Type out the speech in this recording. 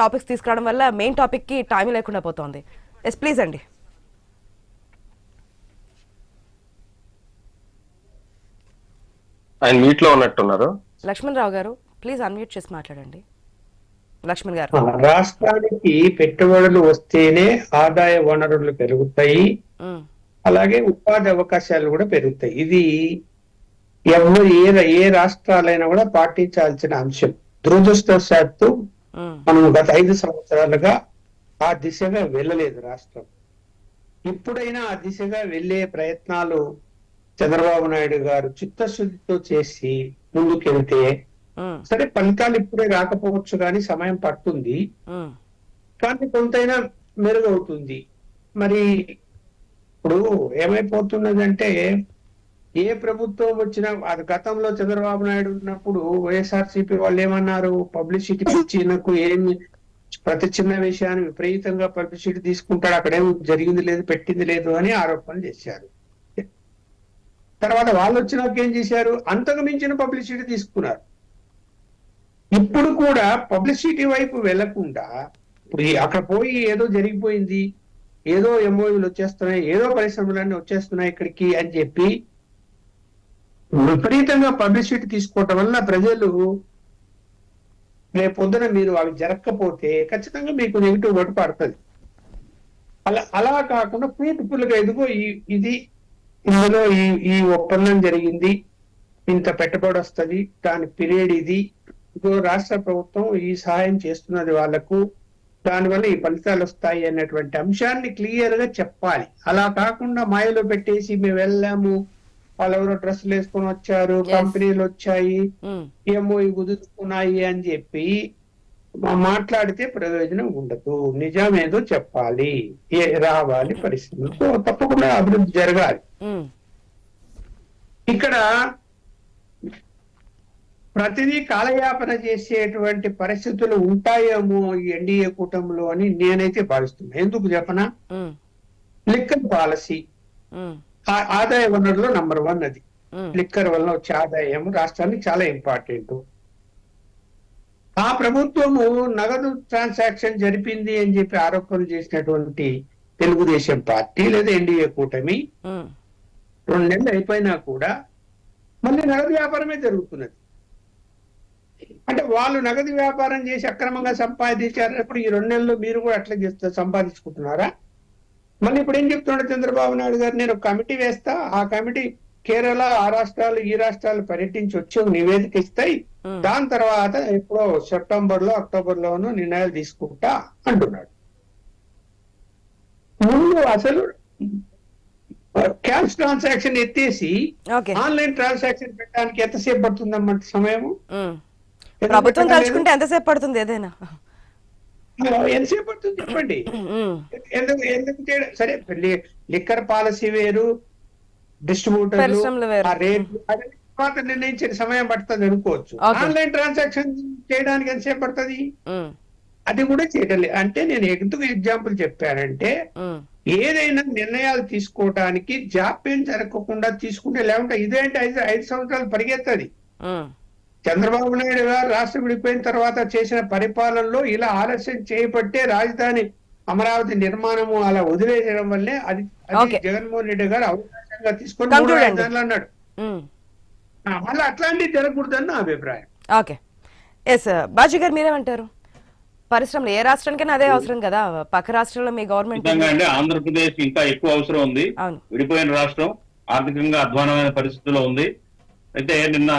Topics తీసుకురావడం వల్ల main టాపిక్కి time లేకుండా పోతోంది. ఎస్ ప్లీజ్ అండి. ఆయన మీట్లో ఉన్నట్టున్నారు. లక్ష్మణ్ రావు గారు ప్లీజ్ అన్మ్యూట్ చేసి మాట్లాడండి. లక్ష్మణ్ గారు. రాష్ట్రానికి పెట్టుబడులు వస్తేనే ఆదాయ వనరులు పెరుగుతాయి. అలాగే ఉపాధి అవకాశాలు కూడా పెరుగుతాయి. ఇది ఎవరు ఏ ఏ రాష్ట్రాలైనా కూడా పాటించాల్సిన అంశం. దురదృష్టవశాత్తు మనం గత ఐదు సంవత్సరాలుగా ఆ దిశగా వెళ్ళలేదు రాష్ట్రం. ఇప్పుడైనా ఆ దిశగా వెళ్ళే ప్రయత్నాలు చంద్రబాబు నాయుడు గారు చిత్తశుద్ధితో చేసి ముందుకెళ్తే సరే ఫలితాలు ఇప్పుడే రాకపోవచ్చు కానీ సమయం పడుతుంది. కానీ కొంతైనా మెరుగవుతుంది. మరి ఇప్పుడు ఏమైపోతున్నదంటే ఏ ప్రభుత్వం వచ్చినా అది గతంలో చంద్రబాబు నాయుడు ఉన్నప్పుడు వైఎస్ఆర్సీపీ వాళ్ళు ఏమన్నారు? పబ్లిసిటీ ఇచ్చినకు ఏమి ప్రతి చిన్న విషయాన్ని విపరీతంగా పబ్లిసిటీ తీసుకుంటాడు అక్కడేం జరిగింది లేదు పెట్టింది లేదు అని ఆరోపణలు చేశారు. తర్వాత వాళ్ళు వచ్చినాక ఏం చేశారు? అంతకు మించిన పబ్లిసిటీ తీసుకున్నారు. ఇప్పుడు కూడా పబ్లిసిటీ వైపు వెళ్ళకుండా అక్కడ పోయి ఏదో జరిగిపోయింది ఏదో ఎంఓయూలు వచ్చేస్తున్నాయి ఏదో పరిశ్రమలన్నీ వచ్చేస్తున్నాయి ఇక్కడికి అని చెప్పి విపరీతంగా పబ్లిసిటీ తీసుకోవటం వల్ల ప్రజలు రేపు పొద్దున మీరు అవి జరగకపోతే ఖచ్చితంగా మీకు నెగిటివ్ ఓటు పడుతుంది. అలా అలా కాకుండా పూర్తి గా ఎదుగో ఈ- ఇది ఇందులో ఈ ఈ ఒప్పందం జరిగింది ఇంత పెట్టుబడి వస్తుంది దాని పీరియడ్ ఇది ఇదిగో రాష్ట్ర ప్రభుత్వం ఈ సహాయం చేస్తున్నది వాళ్ళకు దానివల్ల ఈ ఫలితాలు వస్తాయి అనేటువంటి అంశాన్ని క్లియర్గా చెప్పాలి. అలా కాకుండా మాయలో పెట్టేసి మేము వెళ్ళాము వాళ్ళెవరో డ్రెస్సులు వేసుకొని వచ్చారు. కంపెనీలు వచ్చాయి ఉమ్, ఏమో ఇవి కుదుర్చుకున్నాయి అని చెప్పి మాట్లాడితే ప్రయోజనం ఉండదు. నిజమేదో చెప్పాలి. ఏ రావాలి పరిస్థితులు. తప్పకుండా అభివృద్ధి జరగాలి. ఉమ్, ఇక్కడ ప్రతిదీ కాలయాపన చేసేటువంటి పరిస్థితులు ఉంటాయేమో ఈ ఎన్డీఏ కూటమిలో అని నేనైతే భావిస్తున్నా. ఎందుకు చెప్పనా? ఉమ్, లిక్కర్ పాలసీ. ఆ- ఆదాయ వనరులో నంబర్ వన్ అది. లిక్కర్ వల్ల వచ్చే ఆదాయం రాష్ట్రానికి చాలా ఇంపార్టెంట్ ఆ ప్రభుత్వము నగదు ట్రాన్సాక్షన్ జరిపింది అని చెప్పి ఆరోపణలు చేసినటువంటి తెలుగుదేశం పార్టీ లేదా ఎన్డీఏ కూటమి రెండు నెలలు అయిపోయినా కూడా మళ్ళీ నగదు వ్యాపారమే జరుగుతున్నది. అంటే వాళ్ళు నగదు వ్యాపారం చేసి అక్రమంగా సంపాదించారు ఈ రెండు నెలల్లో మీరు కూడా అట్లా చేస్తే సంపాదించుకుంటున్నారా? మళ్ళీ ఇప్పుడు ఏం చెప్తున్నాడు చంద్రబాబు నాయుడు గారు? నేను ఒక కమిటీ వేస్తా ఆ కమిటీ కేరళ ఆ రాష్ట్రాలు ఈ రాష్ట్రాలు పర్యటించి వచ్చి నివేదిక ఇస్తాయి. దాని తర్వాత ఎప్పుడో సెప్టెంబర్లో అక్టోబర్ లోనూ నిర్ణయాలు తీసుకుంటా అంటున్నాడు. ముందు అసలు క్యాష్ ట్రాన్సాక్షన్ ఎత్తేసి ఆన్లైన్ ట్రాన్సాక్షన్ పెట్టడానికి ఎంతసేపు పడుతుందన్నమాట సమయము. ప్రభుత్వం తలుచుకుంటే ఎంతసేపు పడుతుంది ఏదైనా? ఎంతసేపు పడుతుంది చెప్పండి. ఎందుకు ఎందుకు సరే లిక్కర్ పాలసీ వేరు డిస్ట్రిబ్యూటర్లు. ఆ అది తర్వాత నిర్ణయించిన సమయం పడుతుంది అనుకోవచ్చు. ఆన్లైన్ ట్రాన్సాక్షన్ చేయడానికి ఎంతసేపు పడుతుంది? అది కూడా చేయడం లేదు అంటే నేను ఎందుకు ఎగ్జాంపుల్ చెప్పానంటే ఏదైనా నిర్ణయాలు తీసుకోవడానికి జాప్యం జరగకుండా తీసుకుంటే లేకుంటే ఇదేంటి ఐదు ఐదు సంవత్సరాలు పరిగెత్తది. చంద్రబాబు నాయుడు గారు రాష్ట్రం విడిపోయిన తర్వాత చేసిన పరిపాలనలో ఇలా ఆలస్యం చేయబట్టే రాజధాని అమరావతి నిర్మాణము అలా వదిలేయడం వల్లే అది. జగన్మోహన్ రెడ్డి గారు అవకాశంగా తీసుకొని అన్నాడు. మళ్ళీ అట్లాంటివి జరగకూడదని నా అభిప్రాయం. ఓకే. ఎస్ బాజీ గారు మీరేమంటారు? పరిశ్రమలు ఏ రాష్ట్రానికైనా అదే అవసరం కదా? పక్క రాష్ట్రంలో మీ గవర్నమెంట్ అండి. ఆంధ్రప్రదేశ్ ఇంకా ఎక్కువ అవసరం ఉంది. విడిపోయిన రాష్ట్రం ఆర్థికంగా అధ్వానమైన పరిస్థితిలో ఉంది. అయితే నిన్న